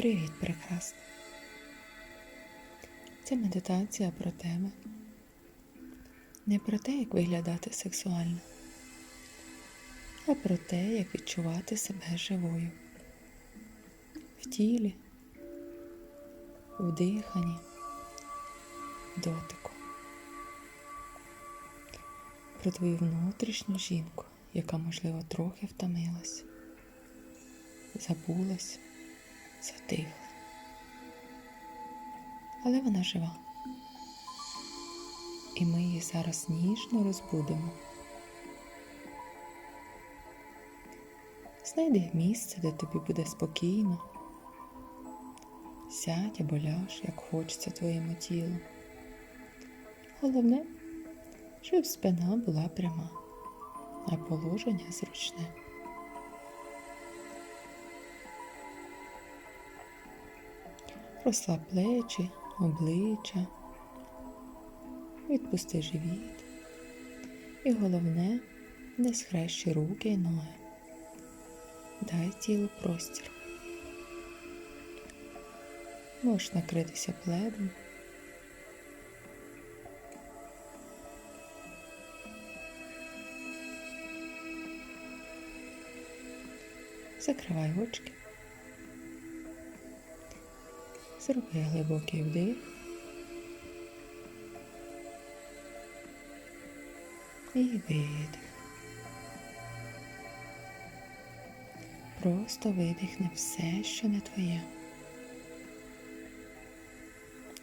Привіт, прекрасна. Це медитація про тебе. Не про те, як виглядати сексуально, а про те, як відчувати себе живою в тілі, в диханні, в дотику. Про твою внутрішню жінку, яка, можливо, трохи втомилась, забулась, затихла. Але вона жива. І ми її зараз ніжно розбудимо. Знайди місце, де тобі буде спокійно. Сядь або ляж, як хочеться твоєму тілу. Головне, щоб спина була пряма, а положення зручне. Розслаб плечі, обличчя, відпусти живіт. І головне, не схрещи руки і ноги. Дай тілу простір. Можеш накритися пледом. Закривай очки. Зроби глибокий вдих. І видих. Просто видихни все, що не твоє.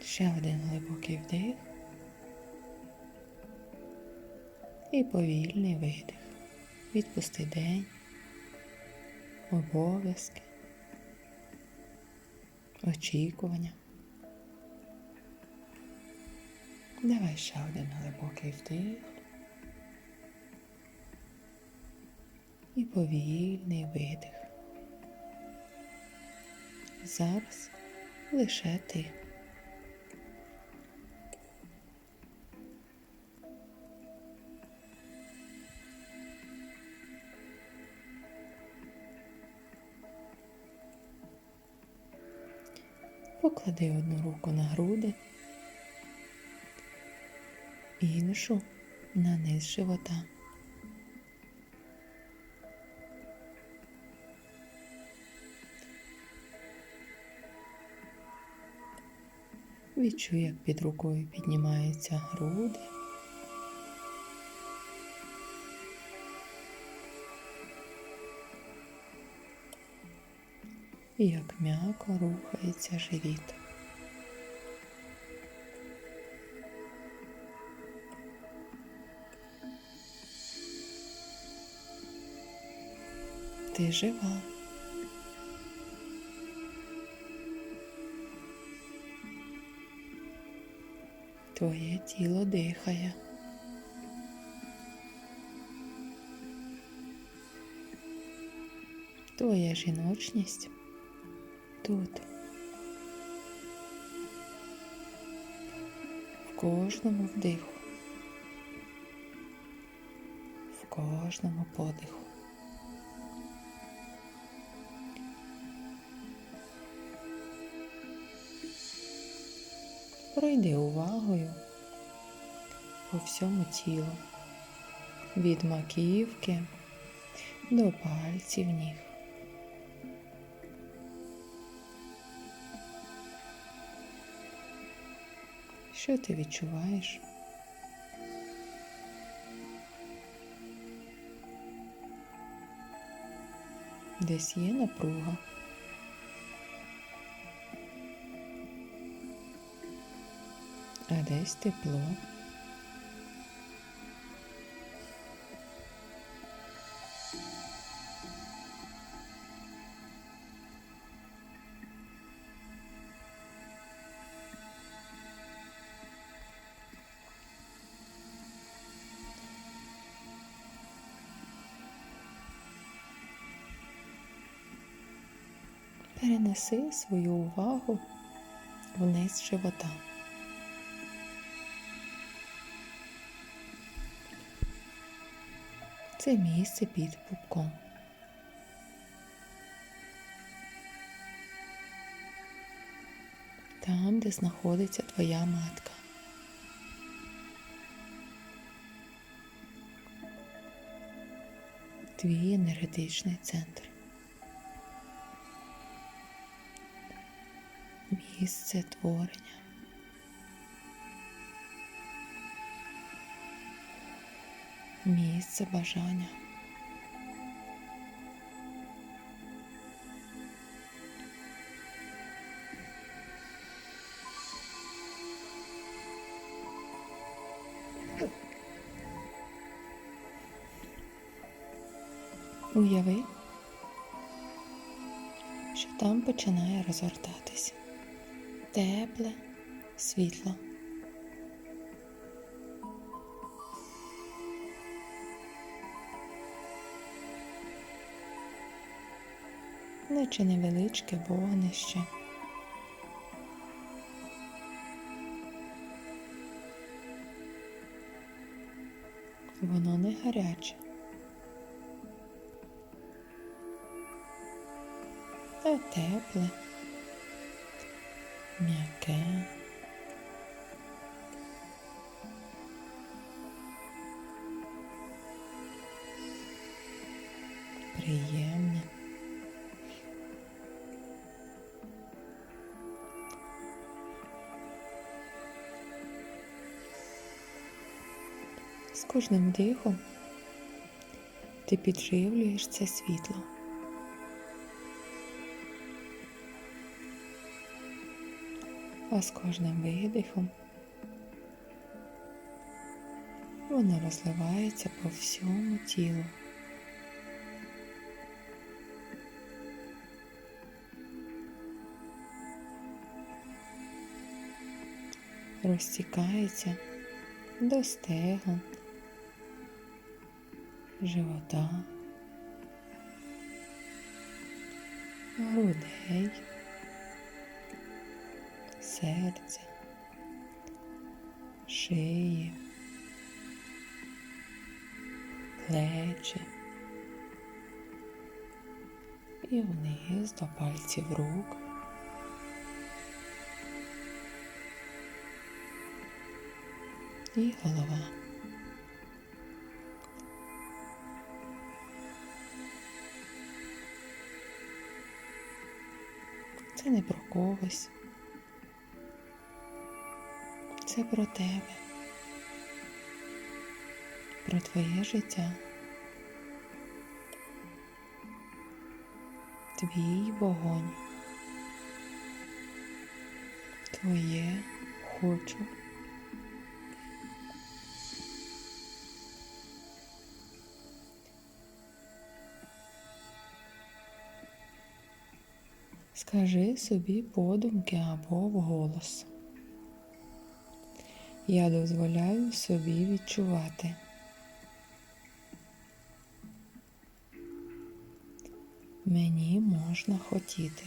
Ще один глибокий вдих. І повільний видих. Відпусти день, обов'язки, очікування. Давай ще один глибокий вдих. І повільний видих. Зараз лише ти. Поклади одну руку на груди, іншу на низ живота. Відчуй, як під рукою піднімаються груди. Як м'яко рухається живіт. Ти жива. Твоє тіло дихає. Твоя жіночність тут. В кожному вдиху, в кожному подиху. Пройди увагою по всьому тілу, від маківки до пальців ніг. Що ти відчуваєш? Десь є напруга. А десь тепло. Перенеси свою увагу вниз живота. Це місце під пупком. там, де знаходиться твоя матка. Твій енергетичний центр. Місце творення. Місце бажання. Уяви, що там починає розгортатися тепле світло. Наче невеличке вогнище. Воно не гаряче. Та тепле, м'яке. Приємне. З кожним дихом ти підживлюєш це світло. А з кожним видихом воно розливається по всьому тілу. Розтікається до стегон, живота, грудей, серця, шиї, плечі і вниз до пальців рук. І голова. Це не про когось. Це про тебе, про твоє життя, твій вогонь, твоє хочу. Скажи собі подумки або вголос. Я дозволяю собі відчувати. Мені можна хотіти.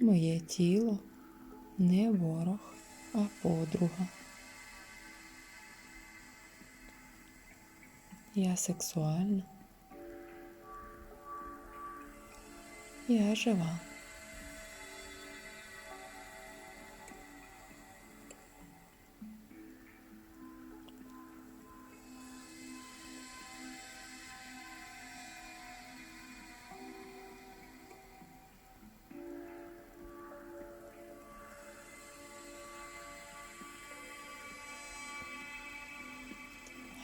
Моє тіло не ворог, а подруга. Я сексуальна. Я жива.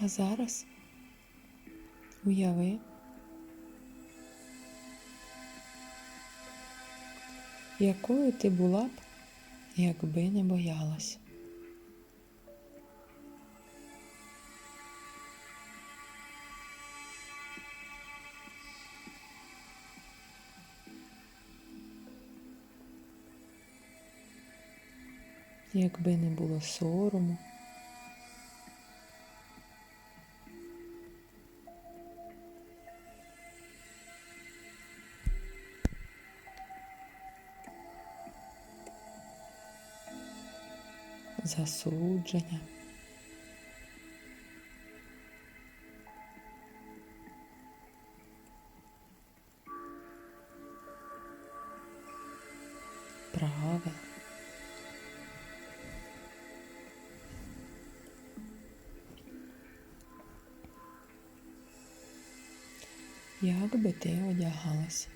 А зараз уяви, якою ти була б, якби не боялась. Якби не було сорому. насолодження. Правил. Як би ти одягалась?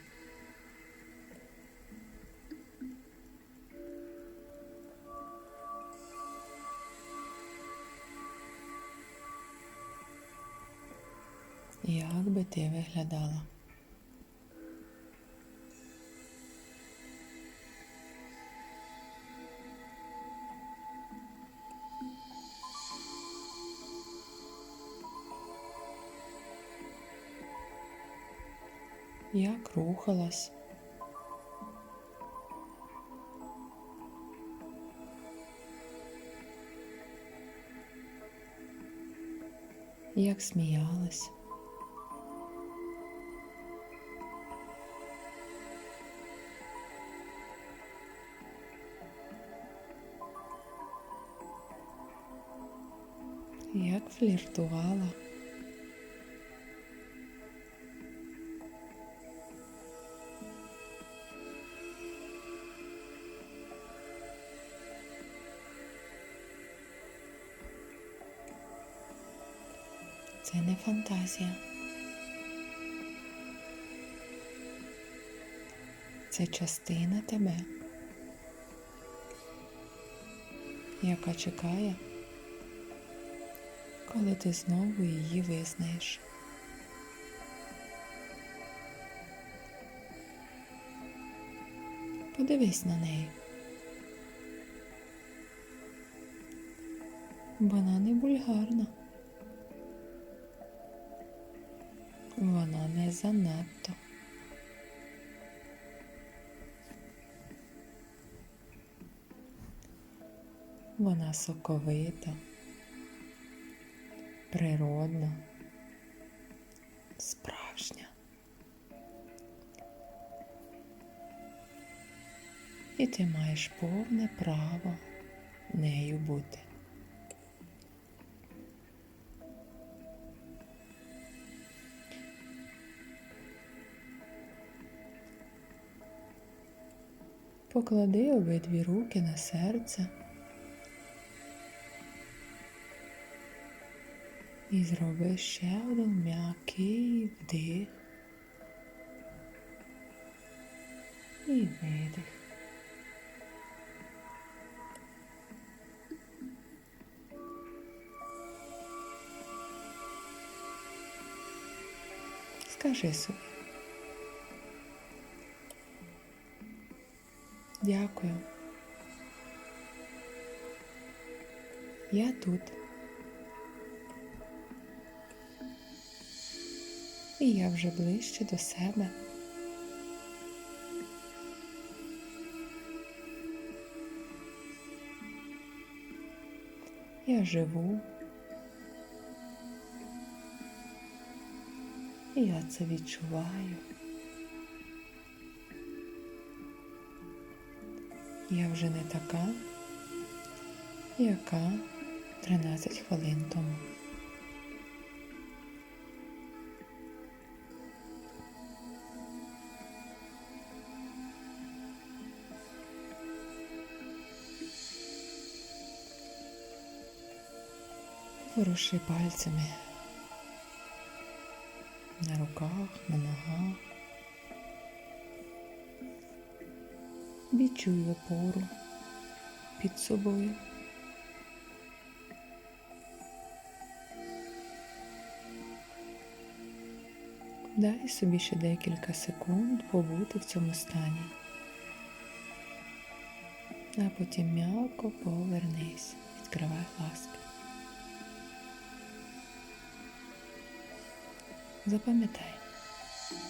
Як би ти виглядала? Як рухалась? Як сміялась? Як фліртувала? Це не фантазія. Це частина тебе, яка чекає, коли ти знову її визнаєш. Подивись на неї. Вона не бульгарна. Вона не занадто. Вона соковита, природна, справжня. І ти маєш повне право нею бути. Поклади обидві руки на серце і зроби ще один м'який вдих і видих. Скажи собі. Дякую. Я тут. І я вже ближче до себе. Я живу. Я це відчуваю. Я вже не така, яка 13 хвилин тому. Воруши пальцями на руках, на ногах. Відчуй опору під собою. Дай собі ще декілька секунд побути в цьому стані, а потім м'яко повернись, відкривай глазки. Запам'ятай,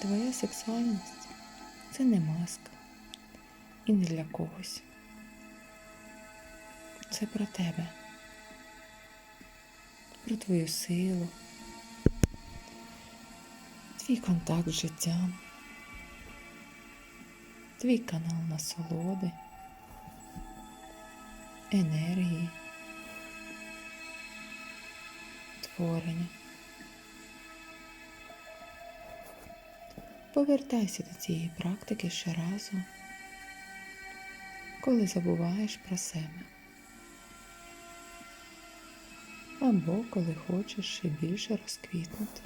твоя сексуальність це не маска і не для когось. Це про тебе, про твою силу, твій контакт з життям, твій канал насолоди, енергії, творення. Повертайся до цієї практики щоразу, коли забуваєш про себе. Або коли хочеш ще більше розквітнути.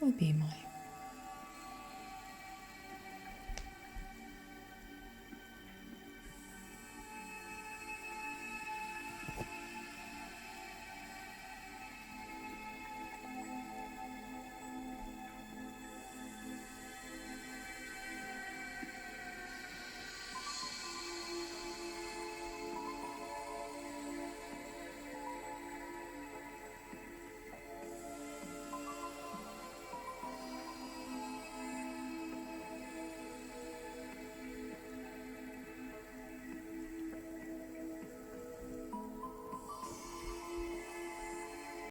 Обіймаю.